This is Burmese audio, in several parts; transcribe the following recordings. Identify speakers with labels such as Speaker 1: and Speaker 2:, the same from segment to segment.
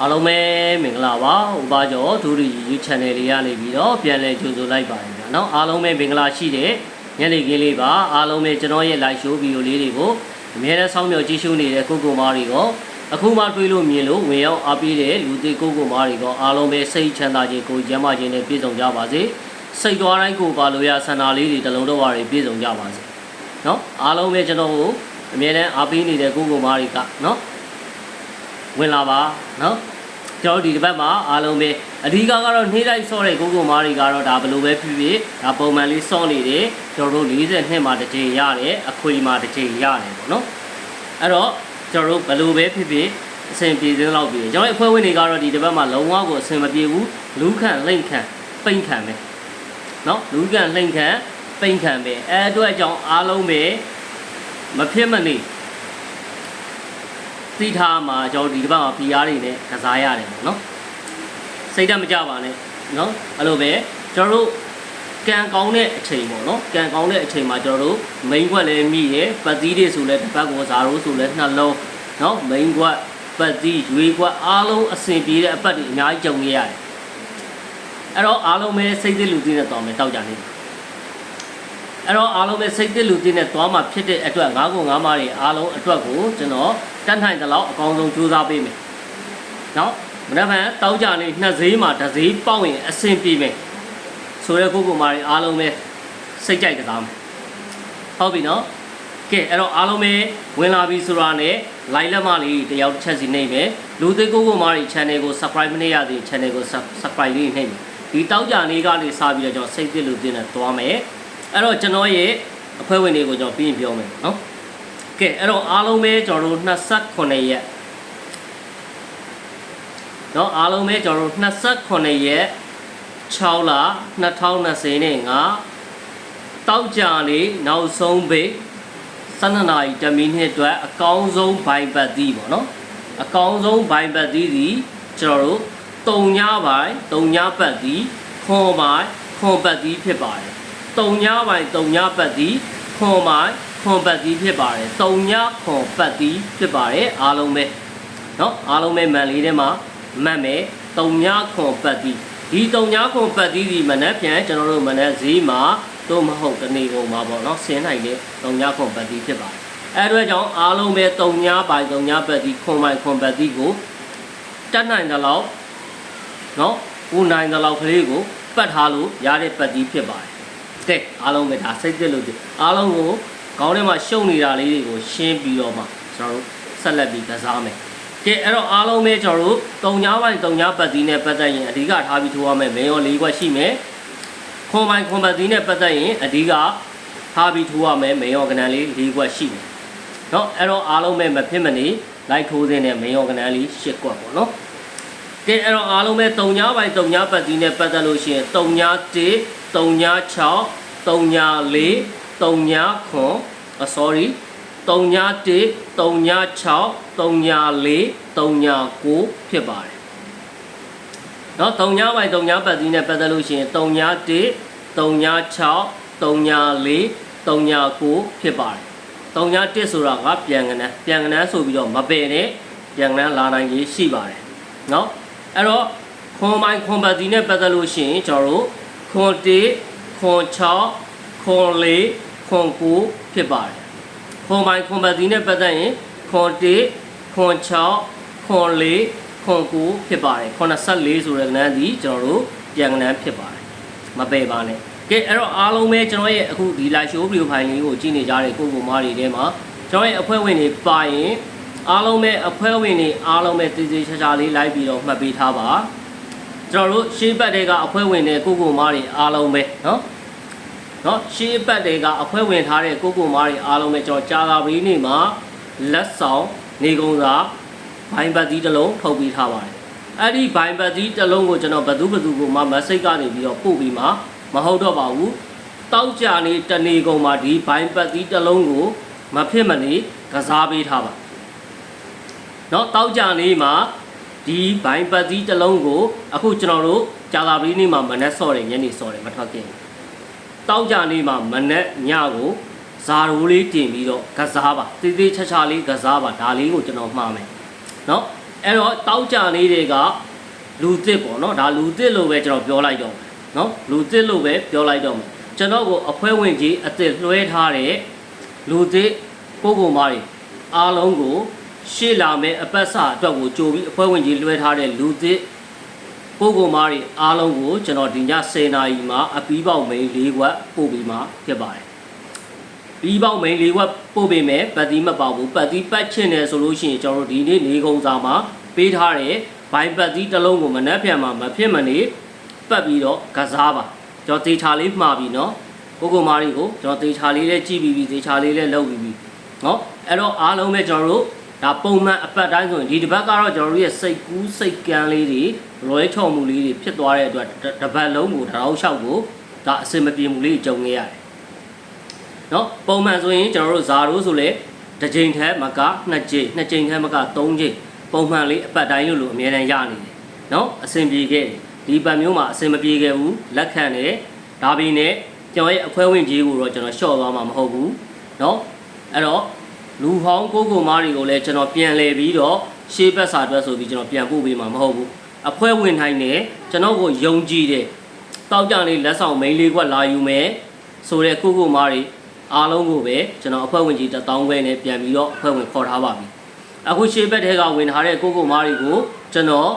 Speaker 1: အားလုံးပဲမင်္ဂလာပါဥပါကျော်ဒူရီ YouTube channel လေးကနေပြီးတော့ပြန်လည်ကြိုဆိုလိုက်ပါတယ်ဗျာနော်အားလုံးပဲမင်္ဂလာရှိတဲ့ညနေခင်းလေးပါအားလုံးပဲကျွန်တော်ရဲ့ live show video လေးတွေကိုအများနဲ့ဆောင်းမြော်ကြည့်ရှုနေတဲ့ကိုကိုမားတွေကအခုမှတွေးလို့မြင်လို့ဝင်ရောက်အားပေးတဲ့လူသေးကိုကိုမားတွေကအားလုံးပဲစိတ်ချမ်းသာခြင်းကိုယ်ကျန်းမာခြင်းနဲ့ပြည့်စုံကြပါစေစိတ်သွားတိုင်းကိုပါလို့ရဆန္ဒလေးတွေတလုံးတော့ပါတွေပြည့်စုံကြပါစေနော်အားလုံးပဲကျွန်တော်ကိုအများနဲ့အားပေးနေတဲ့ကိုကိုမားတွေကနော် ဝင်လာပါเนาะ ကျွန်တော်တို့ဒီတစ်ပတ်မှာအားလုံးပဲအဓိကကတော့နေ့တိုင်းဆော့တဲ့ကိုကိုမားတွေကတော့ဒါဘလို့ပဲဖြစ်ဖြစ်ဒါပုံမှန်လေးဆော့နေတယ်ကျွန်တော်တို့42မှာတစ်ကြိမ်ရတယ်အခွေမှာတစ်ကြိမ်ရတယ်ပေါ့နော်အဲ့တော့ကျွန်တော်တို့ဘလို့ပဲဖြစ်ဖြစ်အဆင်ပြေသေးလောက်ပြေကျွန်တော်အဖွဲ့ဝင်တွေကတော့ဒီတစ်ပတ်မှာလုံးဝကိုအဆင်မပြေဘူးလူးခန့်လိမ့်ခန့်ပိန့်ခန့်ပဲနော်လူးခန့်လိမ့်ခန့်ပိန့်ခန့်ပဲအဲအတွက်ကြောင့်အားလုံးပဲမဖြစ်မနေ သိထားမှာကျွန်တော်ဒီတစ်ပတ်မှာ PR တွေနဲ့ကစားရတယ်ပေါ့နော်စိတ်ဓာတ်မကြပါနဲ့နော်အဲ့လိုပဲကျွန်တော်တို့ကံကောင်းတဲ့အချိန်ပေါ့နော်ကံကောင်းတဲ့အချိန်မှာကျွန်တော်တို့ main ခွက်လည်းမိရယ်ပတ်သီးတွေဆိုလဲတစ်ပတ်ကိုဇာရိုးဆိုလဲနှလုံးနော် main ခွက်ပတ်သီးရွေးခွက်အားလုံးအဆင်ပြေတဲ့အပတ်တွေအများကြီးကြုံခဲ့ရတယ်အဲ့တော့အားလုံးပဲစိတ်သစ်လူသိနဲ့တော်မယ်တောက်ကြနေအဲ့တော့အားလုံးပဲစိတ်သစ်လူသိနဲ့သွားမှာဖြစ်တဲ့အတွက်ငါးခုငါးမားတွေအားလုံးအတွက်ကိုကျွန်တော် တတ်နိုင်သလောက်အကောင်းဆုံးကြိုးစားပေးမယ်။နော်မနက်ဖြန်တောက်ကြနေနှစ်ဈေးမှာတစ်ဈေးပေါက်ရင်အဆင်ပြေမယ်။ဆိုရဲကိုကိုမာတွေအားလုံးပဲစိတ်ကြိုက်ကစားမယ်။ဟုတ်ပြီနော်။ကဲအဲ့တော့အားလုံးပဲဝင်လာပြီဆိုတာနဲ့ line လက်မလေးတယောက်တစ်ချက်စီနှိမ့်မယ်။လူသေးကိုကိုမာတွေ channel ကို subscribe မနေရသေး channel ကို subscribe လေးနှိမ့်မယ်။ဒီတောက်ကြနေကနေစပြီးတော့ကျွန်တော်စိတ်သစ်လူသေးနဲ့တွားမယ်။အဲ့တော့ကျွန်တော်ရဲ့အဖွဲ့ဝင်တွေကိုကျွန်တော်ပြီးရင်ပြောမယ်နော်။ ကဲအဲ့တော့အားလုံးပဲကျွန်တော်တို့28ရက်เนาะအားလုံးပဲကျွန်တော်တို့28ရက်6လ2020နဲ့ငါတောက်ကြနေနောက်ဆုံးပိတ်12နာရီ10မိနစ်အတွက်အကောင်းဆုံးဘိုင်ပတ်သီးပေါ့နော်အကောင်းဆုံးဘိုင်ပတ်သီးဒီကျွန်တော်တို့တုံညဘိုင်တုံညပတ်သီးခွန်ဘိုင်ခွန်ပတ်သီးဖြစ်ပါတယ်တုံညဘိုင်တုံညပတ်သီးခွန်ဘိုင် ခွန်ပတ်သီးဖြစ်ပါတယ်တုံညခွန်ပတ်သီးဖြစ်ပါတယ်အားလုံးပဲเนาะအားလုံးပဲမန်လေးထဲမှာမတ်မယ်တုံညခွန်ပတ်သီးဒီတုံညခွန်ပတ်သီးဒီမနက်ပြန်ကျွန်တော်တို့မနက်ဈေးမှာတို့မဟုတ်တနေကုန်မှာပေါ့เนาะဆင်းနိုင်တဲ့တုံညခွန်ပတ်သီးဖြစ်ပါတယ်အဲအတွက်ကြောင့်အားလုံးပဲတုံညပိုင်တုံညပတ်သီးခွန်ပိုင်ခွန်ပတ်သီးကိုတတ်နိုင်တဲ့လောက်เนาะကိုနိုင်တဲ့လောက်ကလေးကိုပတ်ထားလို့ရတဲ့ပတ်သီးဖြစ်ပါတယ်ကဲအားလုံးပဲဒါစိတ်သက်လို့ဒီအားလုံးကို ခေါင်းထဲမှာရှုပ်နေတာလေးတွေကိုရှင်းပြီးတော့မှကျွန်တော်တို့ဆက်လက်ပြီးကစားမယ်ကဲအဲ့တော့အားလုံးပဲကျွန်တော်တို့တုံညာပိုင်းတုံညာပတ်သီးနဲ့ပတ်သက်ရင်အဓိကထားပြီးထိုးရမယ်မေရော၄ခွက်ရှိမယ်ခွန်ပိုင်းခွန်ပတ်သီးနဲ့ပတ်သက်ရင်အဓိကထားပြီးထိုးရမယ်မေရောကဏန်လေး၄ခွက်ရှိမယ်เนาะအဲ့တော့အားလုံးပဲမဖြစ်မနေလိုက်ထိုးစင်းနဲ့မေရောကဏန်လေး၈ခွက်ပေါ့နော်ကဲအဲ့တော့အားလုံးပဲတုံညာပိုင်းတုံညာပတ်သီးနဲ့ပတ်သက်လို့ရှိရင်တုံညာ၁တုံညာ၆တုံညာ၄ 39 sorry 39 36 34 39ဖြစ်ပါတယ်เนาะ39ပိုင်း39ပတ်သီးနဲ့ပတ်သက်လို့ရှိရင်39 36 34 39ဖြစ်ပါတယ်39ဆိုတာကပြန်ကနန်းပြန်ကနန်းဆိုပြီးတော့မပယ်နဲ့ပြန်ကနန်းလာနိုင်ရေးရှိပါတယ်เนาะအဲ့တော့ခွန်ပိုင်းခွန်ပတ်သီးနဲ့ပတ်သက်လို့ရှိရင်ကျွန်တော်တို့ခွန်1ခွန်6ခွန်4 ခွန်9ဖြစ်ပါတယ် ခွန်ပိုင်းခွန်ပတ်သီးနဲ့ပတ်သက်ရင်ခွန်1ခွန်6ခွန်4ခွန်9ဖြစ်ပါတယ်84ဆိုတဲ့ကဏ္ဍဒီကျွန်တော်တို့ပြန်ကဏ္ဍဖြစ်ပါတယ်မပယ်ပါနဲ့ကဲအဲ့တော့အားလုံးပဲကျွန်တော်ရဲ့အခုဒီ live show video file လေးကိုကြည့်နေကြတဲ့ကိုကိုမားတွေထဲမှာကျွန်တော်ရဲ့အဖွဲ့ဝင်တွေပါရင်အားလုံးပဲအဖွဲ့ဝင်တွေအားလုံးပဲတည်တည်ချာချာလေးလိုက်ပြီးတော့မှတ်ပေးထားပါကျွန်တော်တို့ရှေးဘက်တွေကအဖွဲ့ဝင်တွေကိုကိုမားတွေအားလုံးပဲเนาะ เนาะရှေးပတ်တွေကအဖွဲ့ဝင်ထားတဲ့ကိုကိုမားတွေအားလုံးပဲကျွန်တော်ကြာသာပရီးနေ့မှာလက်ဆောင်နေကုံစာဘိုင်ပတ်သီးတစ်လုံးထုတ်ပေးထားပါတယ်အဲ့ဒီဘိုင်ပတ်သီးတစ်လုံးကိုကျွန်တော်ဘသူဘသူကိုမှ message ကနေပြီးတော့ပို့ပြီးမှမဟုတ်တော့ပါဘူးတောက်ကြနေတနေကုံမှာဒီဘိုင်ပတ်သီးတစ်လုံးကိုမဖြစ်မနေကစားပေးထားပါเนาะတောက်ကြနေမှာဒီဘိုင်ပတ်သီးတစ်လုံးကိုအခုကျွန်တော်တို့ကြာသာပရီးနေ့မှာမနက်စော့တယ်ညနေစော့တယ်မထွက်ခင် တောက်ကြနေမှာမနဲ့ညကိုဇာရိုးလေးတင်ပြီးတော့ကစားပါတေးသေးချာချာလေးကစားပါဒါလေးကိုကျွန်တော်မှားမယ်เนาะ အဲ့တော့တောက်ကြလေးတွေကလူသစ်ပေါ့နော်ဒါလူသစ်လို့ပဲကျွန်တော်ပြောလိုက်တော့မယ်နော်လူသစ်လို့ပဲပြောလိုက်တော့မယ်ကျွန်တော်ကိုအဖွဲဝင်ကြီးအသစ်လွှဲထားတဲ့လူသစ်ကိုကိုမားတွေအားလုံးကိုရှေ့လာမဲ့အပတ်စာအတွက်ကိုကြိုပြီးအဖွဲဝင်ကြီးလွှဲထားတဲ့လူသစ် ပို့ကုန်မားတွေအားလုံးကိုကျွန်တော်ဒီည10နာရီမှာအပီးပေါက်မိန်၄ခွက်ပို့ပေးမှာဖြစ်ပါတယ်။ပြီးပေါက်မိန်၄ခွက်ပို့ပေးမယ်ပတ်သီးမပေါက်ဘူးပတ်သီးပတ်ချင်တယ်ဆိုလို့ရှိရင်ကျွန်တော်ဒီနေ့၄ခုံစာမှာပေးထားတဲ့ဘိုင်ပတ်သီးတစ်လုံးကိုမနှက်ပြန်မှာမဖြစ်မနေပတ်ပြီးတော့ကစားပါကျွန်တော်သေချာလေးမှာပြီနော်ကိုကိုမားတွေကိုကျွန်တော်သေချာလေးလေးကြည့်ပြီးပြီသေချာလေးလေးလုပ်ပြီးပြီနော်အဲ့တော့အားလုံးပဲကျွန်တော်တို့ ဒါပုံမှန်အပတ်တိုင်းဆိုရင်ဒီတစ်ပတ်ကတော့ကျွန်တော်တို့ရဲ့စိတ်ကူးစိတ်ကန်းလေးတွေလွဲချော်မှုလေးတွေဖြစ်သွားတဲ့အတွက်တစ်ပတ်လုံးကိုတောက်လျှောက်ကိုဒါအစင်မပြေမှုလေးကြုံခဲ့ရတယ် เนาะပုံမှန်ဆိုရင်ကျွန်တော်တို့ဇာရိုးဆိုလေတစ်ချိန်ထဲမကနှစ်ချိန်နှစ်ချိန်ထဲမကသုံးချိန်ပုံမှန်လေးအပတ်တိုင်းလို့လို့အများတန်းရနေတယ်เนาะအဆင်ပြေခဲ့တယ်ဒီပတ်မျိုးမှာအဆင်မပြေခဲ့ဘူးလက်ခံတယ်ဒါပေမဲ့ကျွန်တော်ရဲ့အဖွဲဝင်ကြီးကိုတော့ကျွန်တော်ရှော့သွားမှာမဟုတ်ဘူးเนาะအဲ့တော့ လူဟောင်းကိုကိုမားတွေကိုလည်းကျွန်တော်ပြန်လဲပြီးတော့ရှေးဘက်စာအတွက်ဆိုပြီးကျွန်တော်ပြန်ပို့ပေးမှာမဟုတ်ဘူးအဖွဲဝင်နိုင်တယ်ကျွန်တော်ကိုယုံကြည်တယ်တောက်ကြလေးလက်ဆောင်မိန်းလေးကွက်လာယူမယ်ဆိုတဲ့ကိုကိုမားတွေအားလုံးကိုပဲကျွန်တော်အဖွဲဝင်ကြီးတောင်းခွဲနဲ့ပြန်ပြီးတော့အဖွဲဝင်ခေါ်ထားပါပြီအခုရှေးဘက်ထဲကဝင်ထားတဲ့ကိုကိုမားတွေကိုကျွန်တော်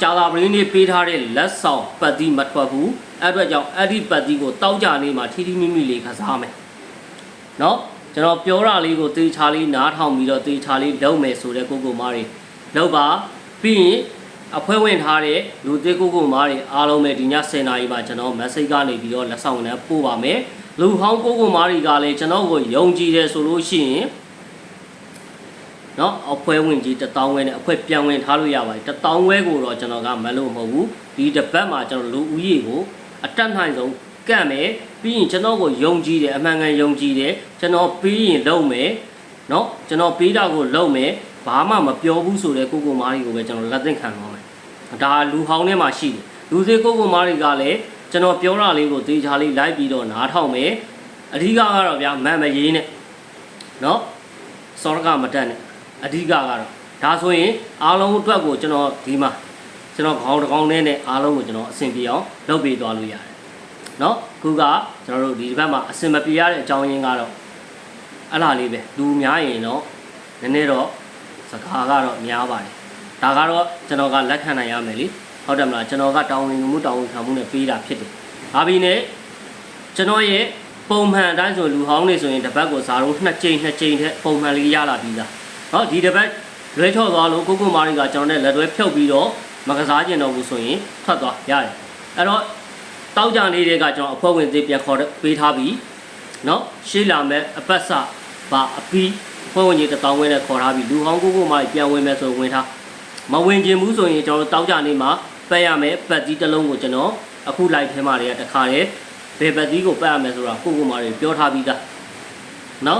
Speaker 1: ကြာသာပရင်းလေးပေးထားတဲ့လက်ဆောင်ပတ်တိမထွက်ဘူးအဲ့အတွက်ကြောင့်အဲ့ဒီပတ်တိကိုတောက်ကြလေးမှာထီထီမိမိလေးခစားမယ်နော် ကျွန်တော်ပြောတာလေးကိုသေချာလေးနားထောင်ပြီးတော့သေချာလေးလုပ်မယ်ဆိုတဲ့ကိုကိုမားတွေလုပ်ပါပြီးရင်အဖွဲ့ဝင်ထားတဲ့လူသေးကိုကိုမားတွေအားလုံးပဲဒီည10နာရီမှာကျွန်တော် message ကနေပြီးတော့လက်ဆောင်နဲ့ပို့ပါမယ် လူဟောင်းကိုကိုမာရီကလည်းကျွန်တော်ကိုယုံကြည်တယ်ဆိုလို့ရှိရင်เนาะအဖွဲဝင်ကြီးတထောင်ဝဲနဲ့အဖွဲပြန်ဝင်ထားလို့ရပါတယ်တထောင်ဝဲကိုတော့ကျွန်တော်ကမလို့မဟုတ်ဘူးဒီတစ်ပတ်မှာကျွန်တော်လူဦးရေကိုအတက်နိုင်ဆုံး ကန့်မယ်ပြီးရင်ကျွန်တော်ကိုယုံကြည်တယ်အမှန်ကန်ယုံကြည်တယ်ကျွန်တော်ပြီးရင်လုပ်မယ်เนาะကျွန်တော်ပြီးတာကိုလုပ်မယ်ဘာမှမပြောဘူးဆိုတဲ့ကိုကိုမာရီကိုပဲကျွန်တော်လက်သင့်ခံသွားမယ်ဒါလူဟောင်းထဲမှာရှိတယ်လူသေးကိုကိုမာရီကလည်း ကျွန်တော်ပြောတာလေးကိုသေချာလေးလိုက်ပြီးတော့နားထောင်မယ်အဓိကကတော့ဗျာမန်မရေးနဲ့เนาะစောရကမတက်နဲ့အဓိကကတော့ဒါဆိုရင်အားလုံးအတွက်ကိုကျွန်တော်ဒီမှာကျွန်တော်ခေါင်းတစ်ခေါင်းနဲ့နဲ့အားလုံးကိုကျွန်တော်အဆင်ပြေအောင်လုပ်ပေးသွားလို့ရတယ် เนาะခုကကျွန်တော်တို့ဒီဘက်မှာအဆင်မပြေရတဲ့အကြောင်းရင်းကတော့အဲ့လားလေးပဲလူများရင်တော့နည်းနည်းတော့စကားကတော့များပါတယ်ဒါကတော့ကျွန်တော်ကလက်ခံနိုင်ရမယ်လीဟုတ်တယ်မလားကျွန်တော်ကတောင်းဝင်မှုတောင်းဝင်ခံမှုနဲ့ပေးတာဖြစ်တယ်။ဒါပြီးနဲ့ကျွန်တော်ရဲ့ပုံမှန်အတိုင်းဆိုလူဟောင်းနေဆိုရင်တစ်ပတ်ကိုဇာတော့နှစ်ကြိမ်နှစ်ကြိမ်တဲ့ပုံမှန်လေးရလာပြီးသား။ဟောဒီတစ်ပတ်လွဲချော့သွားလို့ကိုကိုမာရီကကျွန်တော်နဲ့လက်တွဲဖြုတ်ပြီးတော့မကစားကျင်တော့ဘူးဆိုရင်ထွက်သွားရတယ်။အဲ့တော့ တောက်ကြလေးတွေကကျွန်တော်အဖွဲ့ဝင်သေးပြန်ခေါ်ပေးထားပြီးနော်ရှေးလာမဲ့အပတ်စပါအပီးအဖွဲ့ဝင်ကြီးတထောင်ဝင်းနဲ့ခေါ်ထားပြီးလူဟောင်းကိုကိုမာရီပြန်ဝင်မယ်ဆိုဝင်ထားမဝင်ခြင်းဘူးဆိုရင်ကျွန်တော်တောက်ကြနေမှာ ပတ်ရမယ်ပတ်တီးတစ်လုံးကိုကျွန်တော်အခု live ထဲမှာတွေကတခါတည်းဘယ်ပတ်တီးကိုပတ်ရမယ်ဆိုတာကိုကိုမာတွေပြောထားပြီးသားเนาะ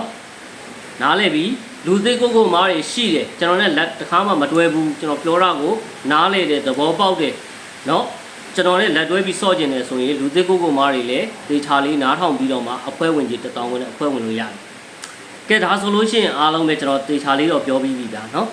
Speaker 1: နားလဲပြီးလူသိကိုကိုမာတွေရှိတယ်ကျွန်တော်လည်းလက်တခါမှမတွဲဘူးကျွန်တော်ပြောတာကိုနားလဲတယ်သဘောပေါက်တယ်เนาะ ကျွန်တော်လည်းလက်တွဲပြီးစော့ကျင်တယ်ဆိုရင်လူသစ်ကိုကိုမားတွေလည်းဒေတာလေးနားထောင်ပြီးတော့မှအဖွဲ့ဝင်ကြီးတထောင်ဝင်နဲ့အဖွဲ့ဝင်လို့ရတယ်။ကဲဒါဆိုလို့ရှိရင်အားလုံးပဲကျွန်တော်ဒေတာလေးတော့ပြောပြီးပြီဗျာနော်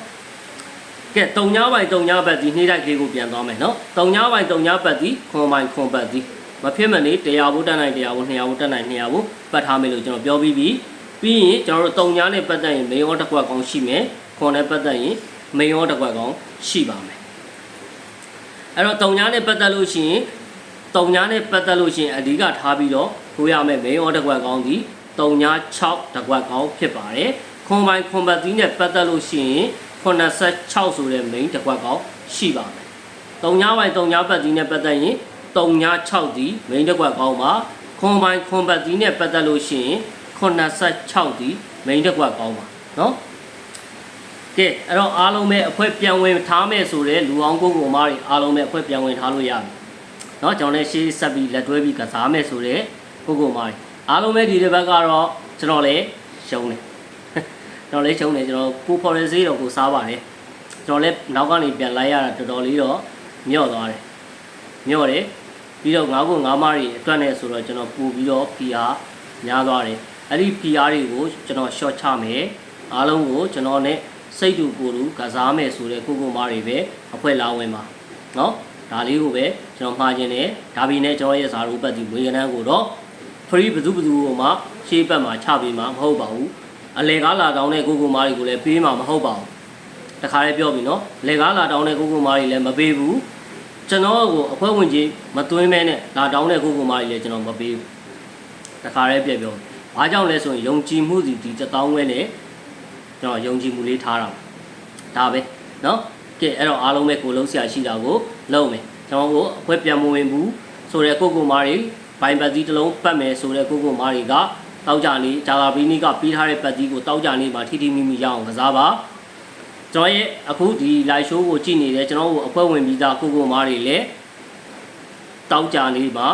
Speaker 1: ။ကဲတုံညာပိုင်တုံညာပတ်ဒီနှိမ့်တိုက်ကလေးကိုပြန်သွားမယ်နော်။တုံညာပိုင်တုံညာပတ်ဒီခွန်ပိုင်ခွန်ပတ်ဒီမဖြစ်မနေတရားဖို့တတ်နိုင်တရားဖို့200ဖို့တတ်နိုင်200ဖို့ပတ်ထားမယ်လို့ကျွန်တော်ပြောပြီးပြီ။ပြီးရင်ကျွန်တော်တို့တုံညာနဲ့ပတ်သက်ရင်မေယောတစ်ခွက်ကောင်းရှိမယ်။ခွန်နဲ့ပတ်သက်ရင်မေယောတစ်ခွက်ကောင်းရှိပါမယ်။ အဲ့တော့တုံညာနဲ့ပတ်သက်လို့ရှိရင်တုံညာနဲ့ပတ်သက်လို့ရှိရင်အဓိကထားပြီးတော့ကိုရမယ်မေယောတစ်ခွက်ကောင်ဒီတုံညာ6တစ်ခွက်ကောင်ဖြစ်ပါတယ်ခွန်ပိုင်ခွန်ပတ်ဒီနဲ့ပတ်သက်လို့ရှိရင်86ဆိုတဲ့ main တစ်ခွက်ကောက်ရှိပါမယ်။တုံညာပိုင်းတုံညာပတ်ဒီနဲ့ပတ်သက်ရင်တုံညာ6ဒီ main တစ်ခွက်ကောက်ပါခွန်ပိုင်းခွန်ပတ်ဒီနဲ့ပတ်သက်လို့ရှိရင်86ဒီ main တစ်ခွက်ကောက်ပါနော်။ ကဲအဲ့တော့အားလုံးပဲအဖွဲပြန်ဝင်ထားမယ်ဆိုတဲ့လူအောင်ကိုကိုမားတွေအားလုံးပဲအဖွဲပြန်ဝင်ထားလို့ရပြီ။နော်ကျွန်တော်လည်းရှေးဆက်ပြီးလက်တွဲပြီးကစားမယ်ဆိုတဲ့ကိုကိုမားတွေအားလုံးပဲဒီတစ်ပတ်ကတော့ကျွန်တော်လည်းရှုံးတယ်ကျွန်တော်လည်းချုံနေကျွန်တော်ကိုဖော်ရစေးတော့ကိုစားပါတယ်ကျွန်တော်လည်းနောက်ကနေပြန်လိုက်ရတာတော်တော်လေးတော့မြော့သွားတယ်မြော့တယ်ပြီးတော့ငါးခုငါးမတွေအတွက်နဲ့ဆိုတော့ကျွန်တော်ပူပြီးတော့ PR များသွားတယ်အဲ့ဒီ PR တွေကိုကျွန်တော် short ချမယ်အားလုံးကိုကျွန်တော်နဲ့ စိတ်တူကိုယ်တူကစားမယ်ဆိုတဲ့ကိုကိုမားတွေပဲအဖွဲ့လာဝင်ပါနော်ဒါလေးကိုပဲကျွန်တော်မှားခြင်းနဲ့ဒါဘီနဲ့ကျွန်တော်ရဲ့ဇာရိုးပတ်ဒီဝေကနန်းကိုတော့ free ဘယ်သူဘယ်သူကိုမှရှေးဘက်မှာချပေးမှာမဟုတ်ပါဘူးအလေကားလာတောင်းတဲ့ကိုကိုမားတွေကိုလည်းပေးမှာမဟုတ်ပါဘူးတခါလေးပြောပြီနော်လေကားလာတောင်းတဲ့ကိုကိုမားတွေလည်းမပေးဘူးကျွန်တော်ကိုအဖွဲဝင်ကြီးမသွင်းမဲနဲ့လာတောင်းတဲ့ကိုကိုမားတွေလည်းကျွန်တော်မပေးဘူးတခါလေးပြပြောဘာကြောင့်လဲဆိုရင်ယုံကြည်မှုစီဒီတစ်တောင်းဝဲနဲ့ ကျွန်တော်ယုံကြည်မှုလေးထားတာဒါပဲနော်ကဲအဲ့တော့အားလုံးပဲကိုလုံးဆရာရှိတာကိုလုံးမယ်ကျွန်တော်ကိုအဖွဲပြန်မဝင်ဘူးဆိုတဲ့ကိုကိုမားတွေဘိုင်ပတ်သီးတစ်လုံးပတ်မယ်ဆိုတဲ့ကိုကိုမားတွေကတောက်ကြနေဂျာလာဘီနီကပြီးထားတဲ့ပတ်သီးကိုတောက်ကြနေမှာထိထိမိမိရအောင်ကစားပါကျွန်တော်ရဲ့အခုဒီ live show ကိုကြည့်နေတဲ့ကျွန်တော်တို့အဖွဲဝင်ပြီးသားကိုကိုမားတွေလည်းတောက်ကြနေမှာ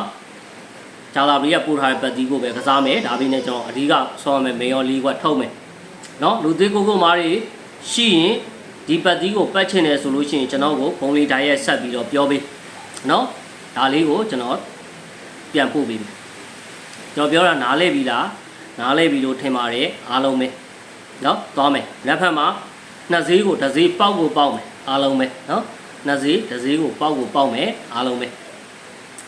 Speaker 1: ဂျာလာဘီကပို့ထားတဲ့ပတ်သီးကိုပဲကစားမယ်ဒါပြီးနဲ့ကျွန်တော်အဓိကဆောင်းမယ်မေယော်လီကထုတ်မယ် နော်လူသေးကိုကိုမားတွေရှိရင်ဒီပတ်သီးကိုပတ်ချင်တယ်ဆိုလို့ရှိရင်ကျွန်တော်ကိုဖုန်းလေးတိုင်းရက်ဆက်ပြီးတော့ပြောပေးနော်ဒါလေးကိုကျွန်တော်ပြန်ပို့ပေးမယ်ကျွန်တော်ပြောတာနားလဲပြီလားနားလဲပြီလို့ထင်ပါတယ်အားလုံးပဲနော်သွားမယ်လက်ဖက်မှာနှစ်ဈေးကိုတစ်ဈေးပေါက်ကိုပေါက်မယ်အားလုံးပဲနော်နှစ်ဈေးတစ်ဈေးကိုပေါက်ကိုပေါက်မယ်အားလုံးပဲ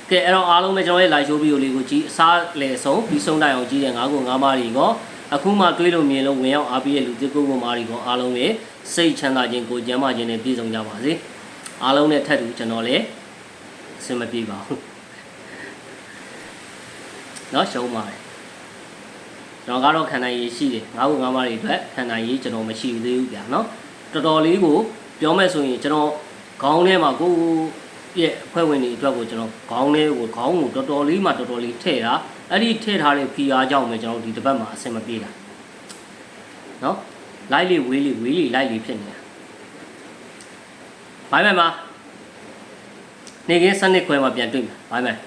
Speaker 1: ကဲအဲ့တော့အားလုံးပဲကျွန်တော်ရဲ့ live show video လေးကိုကြည့်အစားလေဆုံးပြီးဆုံးတိုင်အောင်ကြည့်တဲ့ငါးကိုငါးမားတွေကော အခုမှတွေးလို့မြင်လို့ဝင်ရောက်အားပေးတဲ့လူသစ်ကိုကိုမားတွေကောအားလုံးပဲစိတ်ချမ်းသာခြင်းကိုကျမ်းမာခြင်းနဲ့ပြည့်စုံကြပါစေအားလုံးနဲ့ထပ်တူကျွန်တော်လည်းအဆင်မပြေပါဘူးเนาะရှုံးပါတယ်ကျွန်တော်ကတော့ခံနိုင်ရည်ရှိတယ်ငါ့ကိုငါးမားတွေအတွက်ခံနိုင်ရည်ကျွန်တော်မရှိသေးဘူးဗျာเนาะတော်တော်လေးကိုပြောမဲ့ဆိုရင်ကျွန်တော်ခေါင်းထဲမှာကိုယ်ရဲ့အဖွဲ့ဝင်တွေအတွက်ကိုကျွန်တော်ခေါင်းထဲကိုခေါင်းကိုတော်တော်လေးမှတော်တော်လေးထည့်တာ အဲ့ဒီထည့်ထားတဲ့ဖီအားကြောင့်ပဲကျွန်တော်တို့ဒီတစ်ပတ်မှာအဆင်မပြေတာနော်လိုက်လေဝေးလေဝေးလေလိုက်လေဖြစ်နေတာဘိုင်းမန်ပါနေကင်းစနစ်ခွဲမှာပြန်တွေ့မယ်ဘိုင်းမန်